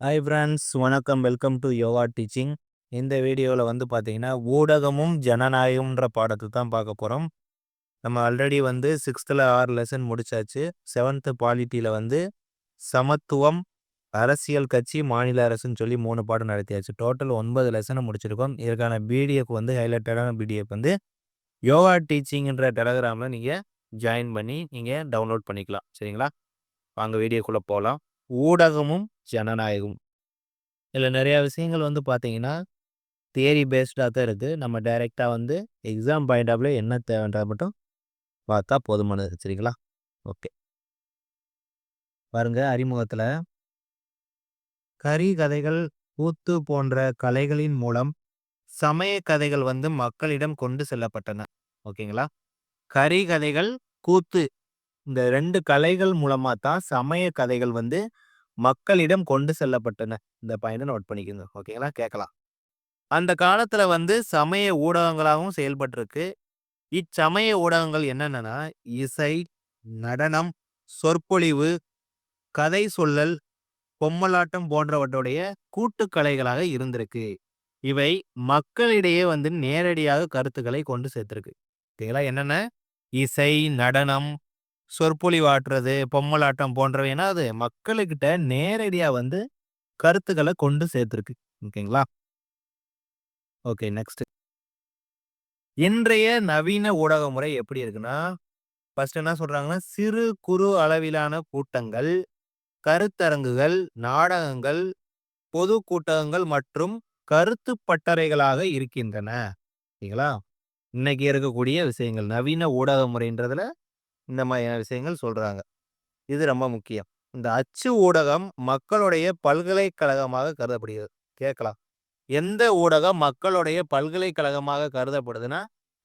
Hi friends வணக்கம். Welcome to yoga teaching இந்த வீடியோவில் வந்து பார்த்தீங்கன்னா ஊடகமும் ஜனநாயகம்ன்ற பாடத்தை தான் பார்க்க போகிறோம் நம்ம ஆல்ரெடி வந்து சிக்ஸ்த்தில் ஆறு லெசன் முடிச்சாச்சு. செவன்த்து பாலிட்டியில் வந்து சமத்துவம் அரசியல் கட்சி மாநில அரசுன்னு சொல்லி மூணு பாடம் நடத்தியாச்சு. டோட்டல் ஒன்பது லெசனை முடிச்சிருக்கோம். இதற்கான பிடிஎஃப் வந்து ஹைலைட்டடான பிடிஎஃப் வந்து யோகா டீச்சிங்ன்ற டெலகிராமில் நீங்கள் ஜாயின் பண்ணி நீங்கள் டவுன்லோட் பண்ணிக்கலாம். சரிங்களா? வாங்க வீடியோக்குள்ளே போகலாம் ஊடகமும் ஜனநாயகம் இதில் நிறையா விஷயங்கள் வந்து பார்த்தீங்கன்னா தியரி பேஸ்டாக தான் இருக்குது நம்ம டைரெக்டாக வந்து எக்ஸாம் பாயிண்ட் ஆஃப்ல என்ன தேவைன்றதை மட்டும் பார்த்தா போதுமானது சரிங்களா? ஓகே. பாருங்க அறிமுகத்தில் கரி கதைகள் கூத்து போன்ற கலைகளின் மூலம் சமய கதைகள் வந்து மக்களிடம் கொண்டு செல்லப்பட்டன. ஓகேங்களா? கரி கதைகள் கூத்து இந்த ரெண்டு கலைகள் மூலமா தான் சமய கதைகள் வந்து மக்களிடம் கொண்டு செல்லப்பட்டன. இந்த பயனை நோட் பண்ணிக்கோங்க. ஓகேங்களா? கேட்கலாம். அந்த காலத்துல வந்து சமய ஊடகங்களாகவும் செயல்பட்டிருக்கு. இச்சமய ஊடகங்கள் என்னென்னா இசை நடனம் சொற்பொழிவு கதை சொல்லல் பொம்மலாட்டம் போன்றவற்றுடைய கூட்டுக்கலைகளாக இருந்திருக்கு. இவை மக்களிடையே வந்து நேரடியாக கருத்துக்களை கொண்டு சேர்த்திருக்கு. ஓகேங்களா? என்னென்ன? இசை நடனம் சொற்பொழிவாற்றுறது பொம்மலாட்டம் போன்றவைனா அது மக்களுக்கிட்ட நேரடியா வந்து கருத்துக்களை கொண்டு சேர்த்துருக்கு. ஓகேங்களா? ஓகே நெக்ஸ்ட் இன்றைய நவீன ஊடக முறை எப்படி இருக்குன்னா ஃபர்ஸ்ட் என்ன சொல்றாங்கன்னா சிறு குறு அளவிலான கூட்டங்கள் கருத்தரங்குகள் நாடகங்கள் பொது கூட்டங்கள் மற்றும் கருத்து பட்டறைகளாக இருக்கின்றன. சரிங்களா இன்னைக்கு இருக்கக்கூடிய விஷயங்கள். நவீன ஊடக முறைன்றதுல இந்த மாதிரியான விஷயங்கள் சொல்கிறாங்க இது ரொம்ப முக்கியம். இந்த அச்சு ஊடகம் மக்களுடைய பல்கலைக்கழகமாக கருதப்படுகிறது. கேட்கலாம். எந்த ஊடகம் மக்களுடைய பல்கலைக்கழகமாக கருதப்படுதுன்னா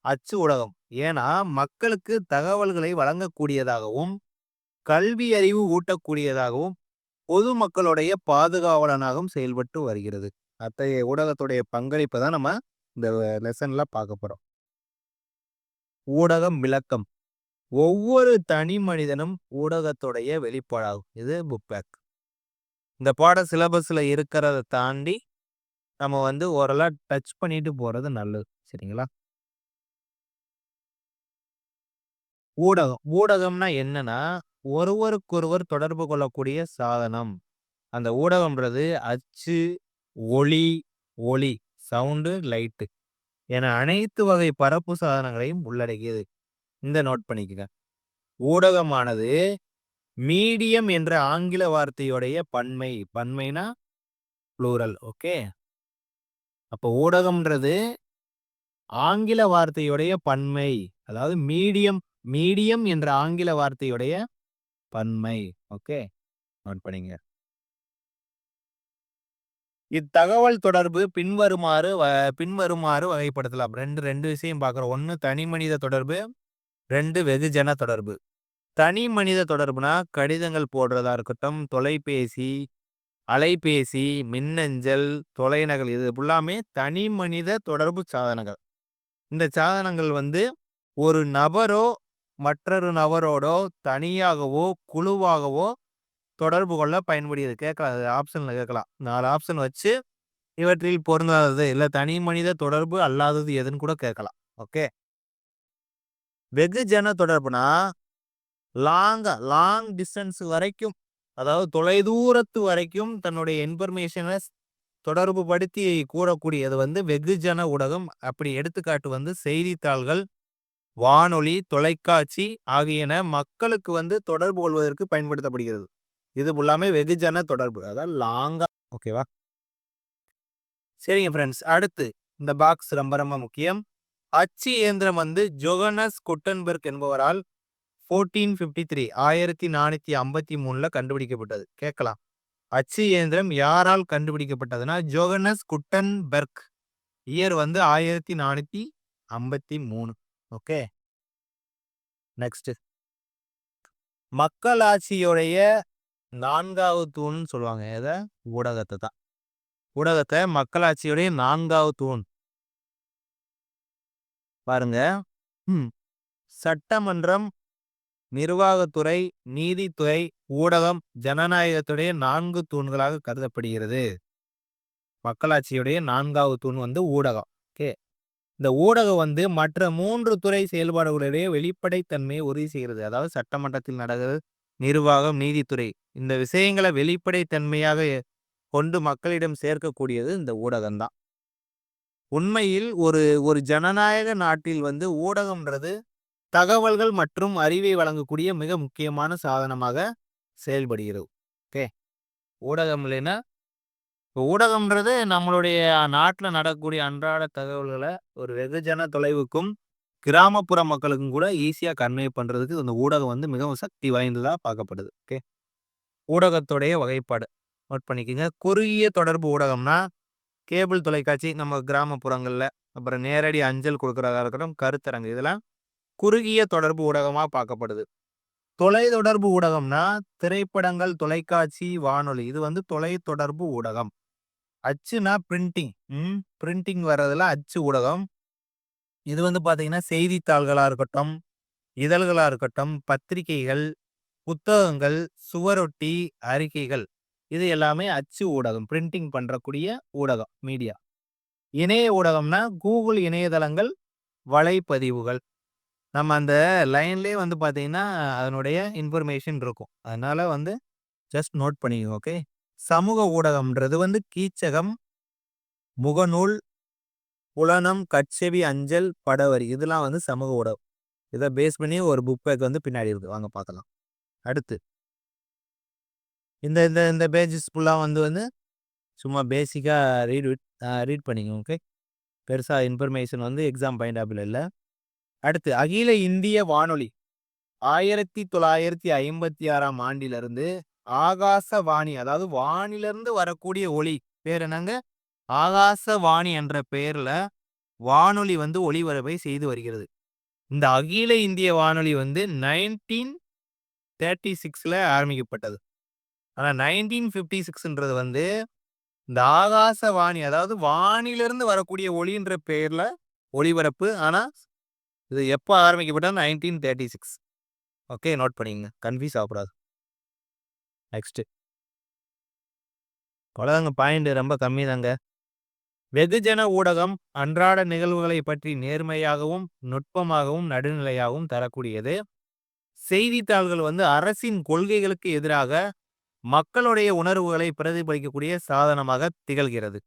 அச்சு ஊடகம். ஏன்னா மக்களுக்கு தகவல்களை வழங்கக்கூடியதாகவும் கல்வி அறிவு ஊட்டக்கூடியதாகவும் பொதுமக்களுடைய பாதுகாவலனாகவும் செயல்பட்டு வருகிறது. அத்தகைய ஊடகத்துடைய பங்களிப்பை தான் நம்ம இந்த லெசன்ல பார்க்க போறோம். ஊடகம் விளக்கம். ஒவ்வொரு தனி மனிதனும் ஊடகத்துடைய வெளிப்பாடாகும். இது புக் பேக் இந்த பாட சிலபஸ்ல இருக்கிறத தாண்டி நம்ம வந்து ஓரளவு டச் பண்ணிட்டு போறது நல்லது. சரிங்களா? ஊடகம். ஊடகம்னா என்னன்னா ஒருவருக்கொருவர் தொடர்பு கொள்ளக்கூடிய சாதனம். அந்த ஊடகம்ன்றது அச்சு ஒளி ஒளி சவுண்டு லைட்டு. என அனைத்து வகை பரப்பு சாதனங்களையும் உள்ளடக்கியது. இந்த நோட் பண்ணிக்கங்க. ஊடகமானது மீடியம் என்ற ஆங்கில வார்த்தையுடைய பன்மை. பன்மைனா ப்ளூரல் ஓகே அப்போ ஊடகம்ன்றது ஆங்கில வார்த்தையுடைய பன்மை. அதாவது மீடியம் மீடியம் என்ற ஆங்கில வார்த்தையுடைய பன்மை ஓகே நோட் பண்ணிங்க. இத்தகவல் தொடர்பு பின்வருமாறு பின்வருமாறு வகைப்படுத்தலாம். ரெண்டு ரெண்டு விஷயம் பார்க்குறோம். ஒன்று தனி மனித தொடர்பு ரெண்டு வெகுஜன தொடர்பு. தனி மனித தொடர்புனா கடிதங்கள் போடுறதா இருக்கட்டும் தொலைபேசி அலைபேசி மின்னஞ்சல் தொலைநகல் இது எல்லாமே தனி மனித தொடர்பு சாதனங்கள். இந்த சாதனங்கள் வந்து ஒரு நபரோ மற்றொரு நபரோடோ தனியாகவோ குழுவாகவோ தொடர்பு கொள்ள பயன்படுகிறது. கேட்கலாம் ஆப்ஷனில் கேட்கலாம். நாலு ஆப்ஷன் வச்சு இவற்றில் பொருந்தாதது இல்லை தனி மனித தொடர்பு அல்லாதது எதுன்னு கூட கேட்கலாம். ஓகே? வெகுஜன தொடர்புனா லாங்க லாங் டிஸ்டன்ஸ் வரைக்கும் அதாவது தொலைதூரத்து வரைக்கும் தன்னுடைய இன்ஃபர்மேஷனை தொடர்பு படுத்தி கூறக்கூடியது வந்து வெகுஜன ஊடகம். அப்படி எடுத்துக்காட்டு வந்து செய்தித்தாள்கள் வானொலி தொலைக்காட்சி ஆகியன மக்களுக்கு வந்து தொடர்பு கொள்வதற்கு பயன்படுத்தப்படுகிறது. இது எல்லாமே வெகுஜன தொடர்பு அதான் லாங்கா. ஓகேவா? சரிங்க ஃப்ரெண்ட்ஸ் அடுத்து இந்த பாக்ஸ் ரொம்ப ரொம்ப முக்கியம். அச்சு இயந்திரம் வந்து ஜொகனஸ் குட்டன்பெர்க் என்பவரால் ஃபோர்டீன் ஃபிஃப்டி த்ரீ ஆயிரத்தி நானூற்றி ஐம்பத்தி மூணில் கண்டுபிடிக்கப்பட்டது. கேட்கலாம். அச்சு இயந்திரம் யாரால் கண்டுபிடிக்கப்பட்டதுன்னா ஜோகனஸ் குட்டன்பெர்க். இயர் வந்து ஆயிரத்தி நானூற்றி ஐம்பத்தி மூணு. ஓகே நெக்ஸ்ட் மக்களாட்சியுடைய நான்காவது தூண்னு சொல்லுவாங்க. எதை? ஊடகத்தை தான். ஊடகத்தை மக்களாட்சியுடைய நான்காவது தூண். பாருங்க. சட்டமன்றம் நிர்வாகத்துறை நீதித்துறை ஊடகம் ஜனநாயகத்துடைய நான்கு தூண்களாக கருதப்படுகிறது. மக்களாட்சியுடைய நான்காவது தூண் வந்து ஊடகம். ஓகே. இந்த ஊடகம் வந்து மற்ற மூன்று துறை செயல்பாடுகளுடைய வெளிப்படைத்தன்மையை உறுதி செய்கிறது. அதாவது சட்டமன்றத்தில் நடக்கிறது நிர்வாகம் நீதித்துறை. இந்த விஷயங்களை வெளிப்படைத்தன்மையாக கொண்டு மக்களிடம் சேர்க்கக்கூடியது இந்த ஊடகம்தான். உண்மையில் ஒரு ஒரு ஜனநாயக நாட்டில் வந்து ஊடகம்ன்றது தகவல்கள் மற்றும் அறிவை வழங்கக்கூடிய மிக முக்கியமான சாதனமாக செயல்படுகிறது. ஓகே? ஊடகம் இல்லைன்னா ஊடகம்ன்றது நம்மளுடைய நாட்டில் நடக்கக்கூடிய அன்றாட தகவல்களை ஒரு வெகுஜன தொலைவுக்கும் கிராமப்புற மக்களுக்கும் கூட ஈஸியாக கன்வே பண்ணுறதுக்கு இந்த ஊடகம் வந்து மிகவும் சக்தி வாய்ந்ததாக பார்க்கப்படுது. ஓகே? ஊடகத்துடைய வகைப்பாடு நோட் பண்ணிக்கோங்க. குறுகிய தொடர்பு ஊடகம்னா கேபிள் தொலைக்காட்சி நம்ம கிராமப்புறங்களில் அப்புறம் நேரடி அஞ்சல் கொடுக்குறதா இருக்கட்டும் கருத்தரங்கு இதெல்லாம் குறுகிய தொடர்பு ஊடகமாக பார்க்கப்படுது. தொலைத்தொடர்பு ஊடகம்னா திரைப்படங்கள் தொலைக்காட்சி வானொலி இது வந்து தொலைத்தொடர்பு ஊடகம். அச்சுனா பிரிண்டிங் ம் பிரிண்டிங் வர்றதுல அச்சு ஊடகம். இது வந்து பார்த்தீங்கன்னா செய்தித்தாள்களாக இருக்கட்டும் இதழ்களாக இருக்கட்டும் பத்திரிகைகள் புத்தகங்கள் சுவரொட்டி அறிக்கைகள் இது எல்லாமே அச்சு ஊடகம் பிரிண்டிங் பண்ணுறக்கூடிய ஊடகம் மீடியா. இணைய ஊடகம்னா கூகுள் இணையதளங்கள் வலைப்பதிவுகள். நம்ம அந்த லைன்லேயே வந்து பார்த்தீங்கன்னா அதனுடைய இன்ஃபர்மேஷன் இருக்கும். அதனால் வந்து ஜஸ்ட் நோட் பண்ணிக்கோங்க ஓகே? சமூக ஊடகம்ன்றது வந்து கீச்சகம் முகநூல் புலனம் கட்செவி அஞ்சல் படவரி இதெல்லாம் வந்து சமூக ஊடகம். இதை பேஸ் பண்ணி ஒரு புக் பேக் வந்து பின்னாடி இருக்குது வாங்க பார்க்கலாம். அடுத்து. இந்த இந்த இந்த பேஜஸ் ஃபுல்லாக வந்து வந்து சும்மா பேசிக்காக ரீட் விட் ரீட் பண்ணிக்கோங்க ஓகே பெருசாக இன்ஃபர்மேஷன் வந்து எக்ஸாம் பாயிண்ட் ஆப்பில் இல்லை. அடுத்து அகில இந்திய வானொலி. ஆயிரத்தி தொள்ளாயிரத்தி ஐம்பத்தி ஆறாம் ஆண்டிலிருந்து ஆகாசவாணி அதாவது வானிலிருந்து வரக்கூடிய ஒளி பேர் என்னங்க? ஆகாசவாணி என்ற பெயரில் வானொலி வந்து ஒளிபரப்பை செய்து வருகிறது. இந்த அகில இந்திய வானொலி வந்து நைன்டீன் தேர்ட்டி சிக்ஸில் ஆரம்பிக்கப்பட்டது. ஆனால் நைன்டீன் ஃபிஃப்டி சிக்ஸ்ன்றது வந்து இந்த ஆகாச வாணி அதாவது வானிலிருந்து வரக்கூடிய ஒளின்ற பெயரில் ஒளிபரப்பு. ஆனால் இது எப்போ ஆரம்பிக்கப்பட்டது? Nineteen thirty six. Okay note பண்ணிங்க கன்ஃபியூஸ் ஆகக்கூடாது. நெக்ஸ்ட்டு. அவ்வளோதாங்க பாயிண்ட். ரொம்ப கம்மி தாங்க வெகுஜன ஊடகம் அன்றாட நிகழ்வுகளை பற்றி நேர்மையாகவும் நுட்பமாகவும் நடுநிலையாகவும் தரக்கூடியது. செய்தித்தாள்கள் வந்து அரசின் கொள்கைகளுக்கு எதிராக மக்களுடைய உணர்வுகளை பிரதிபலிக்கக்கூடிய சாதனமாக திகழ்கிறது.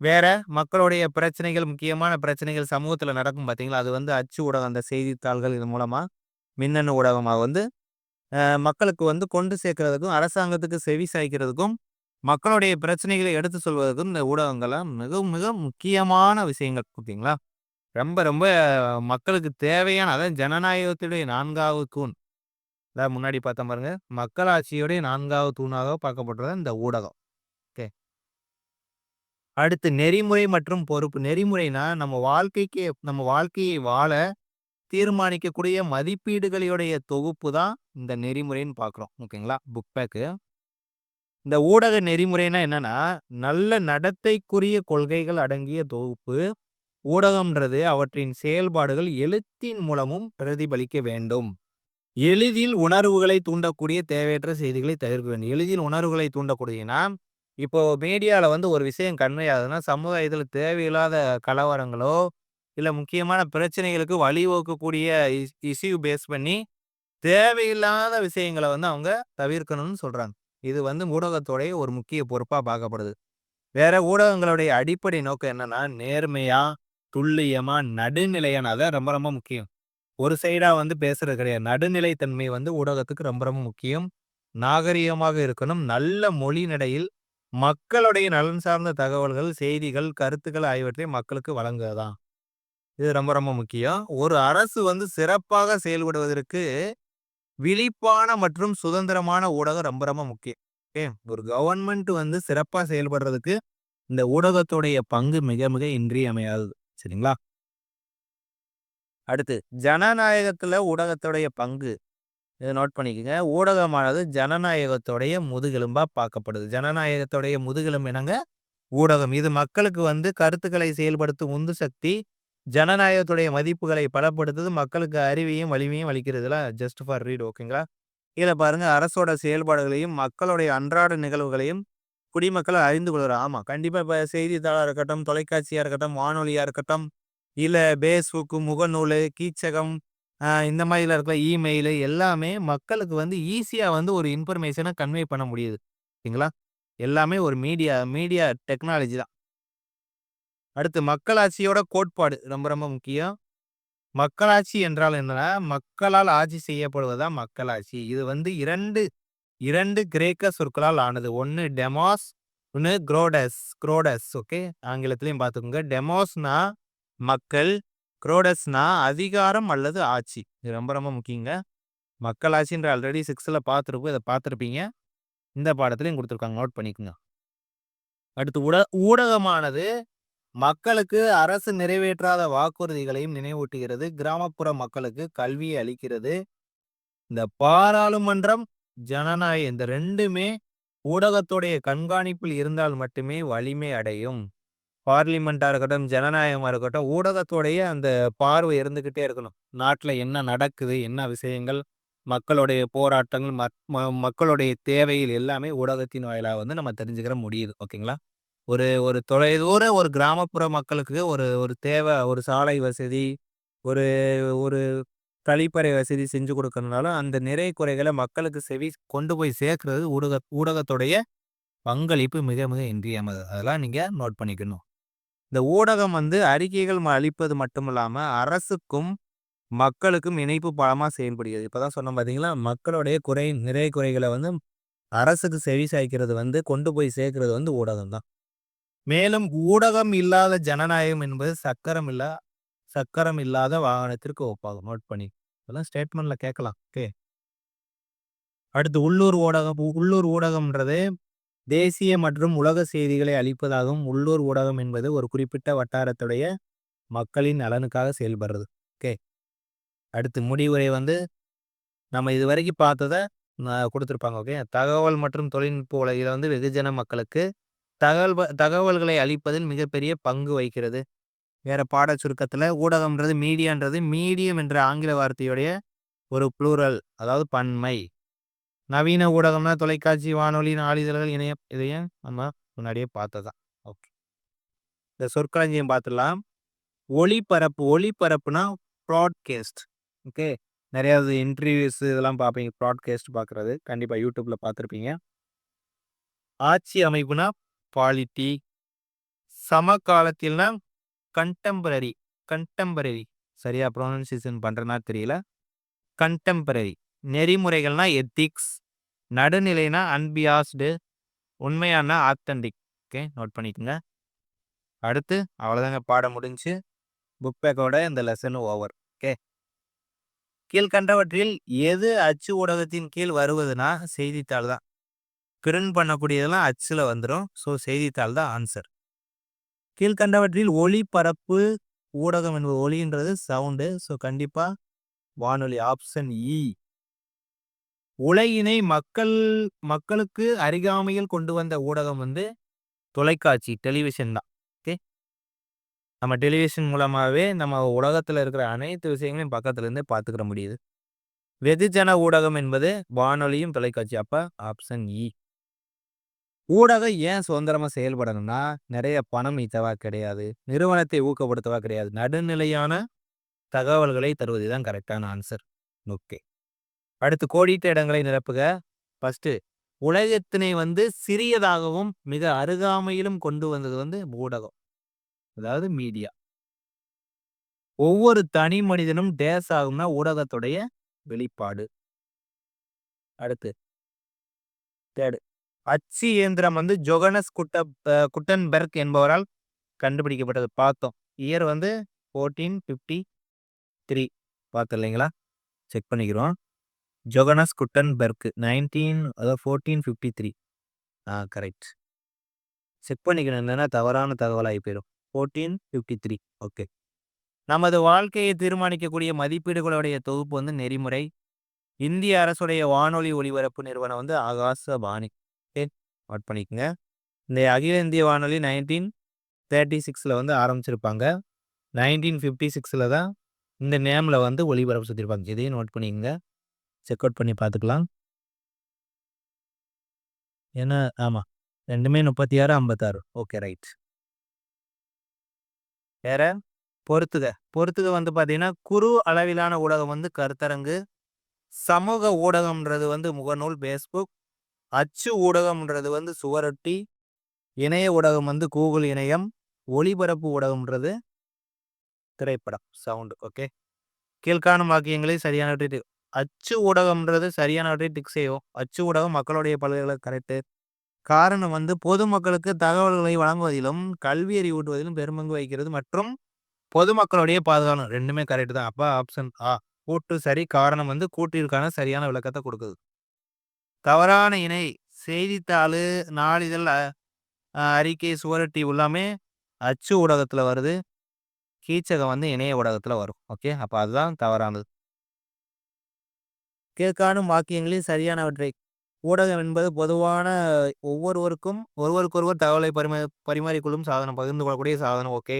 வேற மக்களுடைய பிரச்சனைகள் முக்கியமான பிரச்சனைகள் சமூகத்தில் நடக்கும் பார்த்தீங்களா அது வந்து அச்சு ஊடகம் அந்த செய்தித்தாள்கள் இது மூலமாக மின்னணு ஊடகமாக வந்து மக்களுக்கு வந்து கொண்டு சேர்க்கறதுக்கும் அரசாங்கத்துக்கு செவி சாய்க்கிறதுக்கும் மக்களுடைய பிரச்சனைகளை எடுத்து சொல்வதற்கும் இந்த ஊடகங்கள்லாம் மிக மிக முக்கியமான விஷயங்கள் ஓகேங்களா ரொம்ப ரொம்ப மக்களுக்கு தேவையான அதான் ஜனநாயகத்துடைய நான்காவது தூண் அதாவது முன்னாடி பார்த்த பாருங்க. மக்களாட்சியுடைய நான்காவது தூணாக பார்க்கப்படுறது இந்த ஊடகம். ஓகே. அடுத்து நெறிமுறை மற்றும் பொறுப்பு. நெறிமுறைனா நம்ம வாழ்க்கைக்கு நம்ம வாழ்க்கையை வாழ தீர்மானிக்கக்கூடிய மதிப்பீடுகளுடைய தொகுப்பு தான் இந்த நெறிமுறைன்னு பார்க்குறோம். ஓகேங்களா? புக் பேக்கு இந்த ஊடக நெறிமுறைனா என்னன்னா நல்ல நடத்தைக்குரிய கொள்கைகள் அடங்கிய தொகுப்பு. ஊடகம்ன்றது அவற்றின் செயல்பாடுகள் எழுத்தின் மூலமும் பிரதிபலிக்க வேண்டும். எளிதில் உணர்வுகளை தூண்டக்கூடிய தேவையற்ற செய்திகளை தவிர்க்க வேண்டும். எளிதில் உணர்வுகளை தூண்டக்கூடியனா இப்போ மீடியாவில் வந்து ஒரு விஷயம் கன்வே ஆகுதுன்னா சமுதாயத்தில் தேவையில்லாத கலவரங்களோ இல்லை முக்கியமான பிரச்சனைகளுக்கு வழிவகுக்கக்கூடிய இஷ்யூ பேஸ் பண்ணி தேவையில்லாத விஷயங்களை வந்து அவங்க தவிர்க்கணும்னு சொல்கிறாங்க இது வந்து ஊடகத்தோடைய ஒரு முக்கிய பொறுப்பாக பார்க்கப்படுது. வேற ஊடகங்களுடைய அடிப்படை நோக்கம் என்னன்னா நேர்மையா துல்லியமா நடுநிலையான அதான் ரொம்ப ரொம்ப முக்கியம். ஒரு சைடா வந்து பேசுறது கிடையாது. நடுநிலைத்தன்மை வந்து ஊடகத்துக்கு ரொம்ப ரொம்ப முக்கியம். நாகரீகமாக இருக்கணும். நல்ல மொழி நடையில் மக்களுடைய நலன் சார்ந்த தகவல்கள் செய்திகள் கருத்துக்கள் ஆகியவற்றை மக்களுக்கு வழங்குவதான் இது ரொம்ப ரொம்ப முக்கியம். ஒரு அரசு வந்து சிறப்பாக செயல்படுவதற்கு விழிப்பான மற்றும் சுதந்திரமான ஊடகம் ரொம்ப ரொம்ப முக்கியம். ஓகே? ஒரு கவர்மெண்ட் வந்து சிறப்பா செயல்படுறதுக்கு இந்த ஊடகத்துடைய பங்கு மிக மிக இன்றியமையாதது. சரிங்களா? அடுத்து ஜனநாயகத்தில் ஊடகத்துடைய பங்கு. இதை நோட் பண்ணிக்கோங்க. ஊடகமானது ஜனநாயகத்துடைய முதுகெலும்பாக பார்க்கப்படுது. ஜனநாயகத்துடைய முதுகெலும்பு என்னங்க? ஊடகம். இது மக்களுக்கு வந்து கருத்துக்களை செயல்படுத்தும் உந்து சக்தி. ஜனநாயகத்துடைய மதிப்புகளை பலப்படுத்துது. மக்களுக்கு அறிவையும் வலிமையும் அளிக்கிறதுல ஜஸ்ட் ஃபார் ரீட் ஓகேங்களா இதில் பாருங்க. அரசோட செயல்பாடுகளையும், மக்களுடைய அன்றாட நிகழ்வுகளையும் குடிமக்கள் அறிந்து கொள்கிறார். ஆமாம் கண்டிப்பாக இப்போ செய்தித்தாளாக இருக்கட்டும், தொலைக்காட்சியாக இருக்கட்டும், வானொலியாக இருக்கட்டும், இல்ல பேஸ்புக்கு முகநூலு, கீச்சகம் இந்த மாதிரிலாம் இருக்கிற இமெயிலு எல்லாமே மக்களுக்கு வந்து ஈஸியா வந்து ஒரு இன்ஃபர்மேஷன கன்வே பண்ண முடியுது. சரிங்களா? எல்லாமே ஒரு மீடியா மீடியா டெக்னாலஜி தான். அடுத்து மக்களாட்சியோட கோட்பாடு ரொம்ப ரொம்ப முக்கியம். மக்களாட்சி என்றால் என்னன்னா, மக்களால் ஆட்சி செய்யப்படுவதா மக்களாட்சி. இது வந்து 2 2 கிரேக்க சொற்களால் ஆனது. ஒன்று டெமாஸ், ஒன்று குரோடஸ் குரோடஸ் ஓகே. ஆங்கிலத்திலையும் பார்த்துக்கோங்க. டெமோஸ்னா மக்கள், குரோடஸ்னா அதிகாரம் அல்லது ஆட்சி. இது ரொம்ப ரொம்ப முக்கியங்க. மக்களாட்சின்ற ஆல்ரெடி சிக்ஸில் பார்த்துருப்போம். இதை பார்த்துருப்பீங்க. இந்த பாடத்துலையும் கொடுத்துருக்காங்க நோட் பண்ணிக்கோங்க. அடுத்து உட ஊடகமானது மக்களுக்கு அரசு நிறைவேற்றாத வாக்குறுதிகளையும் நினைவூட்டுகிறது. கிராமப்புற மக்களுக்கு கல்வியை அளிக்கிறது. இந்த பாராளுமன்றம், ஜனநாயகம் இந்த ரெண்டுமே ஊடகத்துடைய கண்காணிப்பில் இருந்தால் மட்டுமே வலிமை அடையும். பார்லிமெண்ட்டாக இருக்கட்டும், ஜனநாயகமாக இருக்கட்டும், ஊடகத்தோடைய அந்த பார்வை இருந்துக்கிட்டே இருக்கணும். நாட்டில் என்ன நடக்குது? என்ன விஷயங்கள்? மக்களுடைய போராட்டங்கள், மக்களுடைய தேவைகள் எல்லாமே ஊடகத்தின் வாயிலாக வந்து நம்ம தெரிஞ்சுக்கிற முடியுது. ஓகேங்களா? ஒரு ஒரு தொலைதூர ஒரு கிராமப்புற மக்களுக்கு ஒரு ஒரு தேவை ஒரு சாலை வசதி, ஒரு ஒரு கழிப்பறை வசதி செஞ்சு கொடுக்கறதுனாலும் அந்த நிறை குறைகளை மக்களுக்கு செவி கொண்டு போய் சேர்க்கறது ஊடக ஊடகத்துடைய பங்களிப்பு மிக மிக இன்றியமது அதெல்லாம் நீங்கள் நோட் பண்ணிக்கணும். இந்த ஊடகம் வந்து அறிக்கைகள் அளிப்பது மட்டுமில்லாம, அரசுக்கும், மக்களுக்கும் இணைப்பு பாலமா செயல்படுகிறது. இப்போதான் தான் சொன்னேன் பார்த்தீங்களா? மக்களுடைய குறை நிறை குறைகளை வந்து அரசுக்கு செவி சாய்க்கிறது வந்து கொண்டு போய் சேர்க்கிறது வந்து ஊடகம் தான். மேலும் ஊடகம் இல்லாத ஜனநாயகம் என்பது சக்கரம் இல்லா சக்கரம் இல்லாத வாகனத்திற்கு ஒப்பாகும். நோட் பண்ணி. இதெல்லாம் ஸ்டேட்மெண்ட்ல கேட்கலாம். ஓகே. அடுத்து உள்ளூர் ஊடகம் உள்ளூர் ஊடகம்ன்றது தேசிய மற்றும் உலக செய்திகளை அளிப்பதாகவும், உள்ளூர் ஊடகம் என்பது ஒரு குறிப்பிட்ட வட்டாரத்துடைய மக்களின் நலனுக்காக செயல்படுறது. ஓகே. அடுத்து முடிவுரை வந்து நம்ம இதுவரைக்கும் வரைக்கும் பார்த்ததை கொடுத்துருப்பாங்க ஓகே. தகவல் மற்றும் தொழில்நுட்ப உலகில் வந்து வெகுஜன மக்களுக்கு தகவல் தகவல்களை அளிப்பதில் மிகப்பெரிய பங்கு வகிக்கிறது. வேற பாட சுருக்கத்தில் ஊடகம்ன்றது மீடியான்றது மீடியம் என்ற ஆங்கில வார்த்தையுடைய ஒரு ப்ளூரல் அதாவது பன்மை. நவீன ஊடகம்னா தொலைக்காட்சி, வானொலி, நாளிதழ்கள், இணைய இதையும் நம்ம முன்னாடியே பார்த்தது தான். ஓகே. இந்த சொற்களஞ்சியம் பார்த்துடலாம். ஒளிபரப்பு ஒளிபரப்புனா ப்ராட்கேஸ்ட் ஓகே. நிறையா இன்டர்வியூஸ் இதெல்லாம் பார்ப்பீங்க. ப்ராட்காஸ்ட் பார்க்குறது. கண்டிப்பாக யூடியூப்பில் பார்த்துருப்பீங்க. ஆட்சி அமைப்புனா பாலிட்டி. சமகாலத்தில்னா கண்டெம்பரரி கண்டெம்பரரி சரியா ப்ரொனன்சியேஷன் பண்ணுறதுனா தெரியல. கண்டெம்பரரி நெறிமுறைகள்னா எத்திக்ஸ். நடுநிலைனா அன்பியாஸ்டு. உண்மையானா ஆத்தன்டிக் ஓகே. நோட் பண்ணிக்கோங்க அடுத்து அவ்வளோதாங்க பாடம் முடிஞ்சு புக் பேக்கோட இந்த லெசன் ஓவர். ஓகே. கீழ்க்கண்டவற்றில் எது அச்சு ஊடகத்தின் கீழ் வருவதுனா செய்தித்தாள் தான். பிரிண்ட் பண்ணக்கூடியதெல்லாம் அச்சில் வந்துடும் ஸோ செய்தித்தாள் தான் ஆன்சர். கீழ்க்கண்டவற்றில் ஒளிபரப்பு ஊடகம் என்பது ஒளின்றது சவுண்டு. ஸோ கண்டிப்பாக வானொலி ஆப்ஷன் இ. E. உலகினை மக்கள் மக்களுக்கு அருகாமையில் கொண்டு வந்த ஊடகம் வந்து தொலைக்காட்சி டெலிவிஷன் தான். ஓகே. நம்ம டெலிவிஷன் மூலமாவே நம்ம உலகத்துல இருக்கிற அனைத்து விஷயங்களையும் பக்கத்துலேருந்தே பார்த்துக்கிற முடியுது. வெகுஜன ஊடகம் என்பது வானொலியும், தொலைக்காட்சி. அப்போ ஆப்ஷன் இ. ஊடகம் ஏன் சுதந்திரமா செயல்படணும்னா, நிறைய பணம் இத்தவா கிடையாது. நிறுவனத்தை ஊக்கப்படுத்தவா கிடையாது. நடுநிலையான தகவல்களை தருவது தான் கரெக்டான ஆன்சர். ஓகே. அடுத்து கோடிட்ட இடங்களை நிரப்புக. ஃபஸ்ட்டு உலகத்தினை வந்து சிறியதாகவும், மிக அருகாமையிலும் கொண்டு வந்தது வந்து ஊடகம். அதாவது மீடியா. ஒவ்வொரு தனி மனிதனும் டேஸ் ஆகும்னா ஊடகத்துடைய வெளிப்பாடு. அடுத்து. தேர்டு அச்சு இயந்திரம் வந்து ஜொகனஸ் குட்ட குட்டன்பெர்க் என்பவரால் கண்டுபிடிக்கப்பட்டது பார்த்தோம். இயர் வந்து ஃபோர்டீன் ஃபிஃப்டி த்ரீ பார்த்து இல்லைங்களா? செக் பண்ணிக்கிறோம். ஜொகனஸ் குட்டன்பெர்க் 19 அதாவது 1453 ஆ கரெக்ட். செக் பண்ணிக்கணும். என்னென்னா தவறான தகவலாகி போயிடும் ஃபோர்டீன் ஃபிஃப்டி த்ரீ ஓகே. நமது வாழ்க்கையை தீர்மானிக்கக்கூடிய மதிப்பீடுகளுடைய தொகுப்பு வந்து நெறிமுறை. இந்திய அரசுடைய வானொலி ஒலிபரப்பு நிறுவனம் வந்து ஆகாசவாணி. ஓகே. நோட் பண்ணிக்கோங்க இந்த அகில இந்திய வானொலி 1936ல வந்து ஆரம்பிச்சிருப்பாங்க. 1956ல தான் இந்த நேமில் வந்து ஒலிபரப்பு செஞ்சுருப்பாங்க இதையும் நோட் பண்ணிக்கங்க. செக் அவுட் பண்ணி பார்த்துக்கலாம். ஏன்னா ஆமா. 2மே 36, 56. Okay right. வேற? பொறுத்துக. பொறுத்துக வந்து பார்த்தீங்கன்னா, குறு அளவிலான ஊடகம் வந்து கருத்தரங்கு. சமூக ஊடகம்ன்றது வந்து முகநூல், பேஸ்புக் அச்சு ஊடகம்ன்றது வந்து சுவரொட்டி. இணைய ஊடகம் வந்து கூகுள் இணையம். ஒளிபரப்பு ஊடகம்ன்றது திரைப்படம், சவுண்டு ஓகே. கீழ்காணும் வாக்கியங்களை சரியானவற்றை அச்சு ஊடகம்ன்றது சரியானவற்றை டிக் செய்யும் அச்சு ஊடகம் மக்களுடைய பல்கலை கரெக்ட்டு. காரணம் வந்து பொதுமக்களுக்கு தகவல்களை வழங்குவதிலும், கல்வி அறிவூட்டுவதிலும் பெருமங்கு வகிக்கிறது மற்றும் பொதுமக்களுடைய பாதுகாவலன் 2மே கரெக்ட் தான். அப்போ ஆப்ஷன் ஆ. கூட்டு சரி. காரணம் வந்து கூட்டிற்கான சரியான விளக்கத்தை கொடுக்குது தவறான இணை செய்தித்தாள் நாளிதழ், அறிக்கை, சுவரட்டி எல்லாமே அச்சு ஊடகத்தில் வருது. கீச்சகம் வந்து இணைய ஊடகத்தில் வரும். ஓகே. அப்போ அதுதான் தவறானது. கீழ்காணும் வாக்கியங்களில் சரியானவற்றை ஊடகம் என்பது பொதுவான ஒவ்வொருவருக்கும் ஒருவருக்கொருவர் தகவலை பரிமா பரிமாறிக்கொள்ளும் சாதனம். பகிர்ந்து கொள்ளக்கூடிய சாதனம். ஓகே.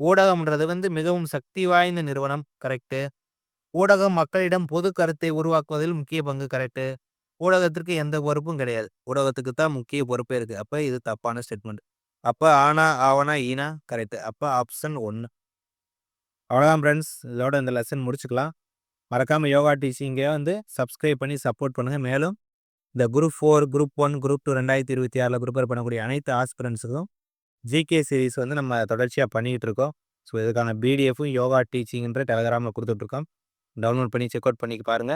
ஊடகம்ன்றது வந்து மிகவும் சக்தி வாய்ந்த நிறுவனம். கரெக்ட்டு. ஊடகம் மக்களிடம் பொது கருத்தை உருவாக்குவதில் முக்கிய பங்கு. கரெக்டு ஊடகத்திற்கு எந்த பொறுப்பும் கிடையாது. ஊடகத்துக்கு தான் முக்கிய பொறுப்பே இருக்கு. அப்போ இது தப்பான ஸ்டேட்மெண்ட். அப்போ ஆனா, ஆவனா, ஈனா கரெக்டு அப்போ ஆப்ஷன் ஒன்று அவ்வளோதான் ஃப்ரெண்ட்ஸ். இதோட இந்த லெசன் முடிச்சுக்கலாம். மறக்காமல் யோகா டீச்சிங்க வந்து சப்ஸ்கிரைப் பண்ணி சப்போர்ட் பண்ணுங்கள் மேலும் இந்த group four group one group 2 2026ல ப்ரிப்பேர் பண்ணக்கூடிய அனைத்து ஆஸ்பிரண்ட்ஸுக்கும் ஜிகே சீரிஸ் வந்து நம்ம தொடர்ச்சியாக பண்ணிகிட்டு இருக்கோம். ஸோ இதுக்கான பிடிஎஃப்பும் யோகா டீச்சிங்ன்ற டெலகிராமில் கொடுத்துட்ருக்கோம் டவுன்லோட் பண்ணி செக் அவுட் பண்ணி பாருங்க.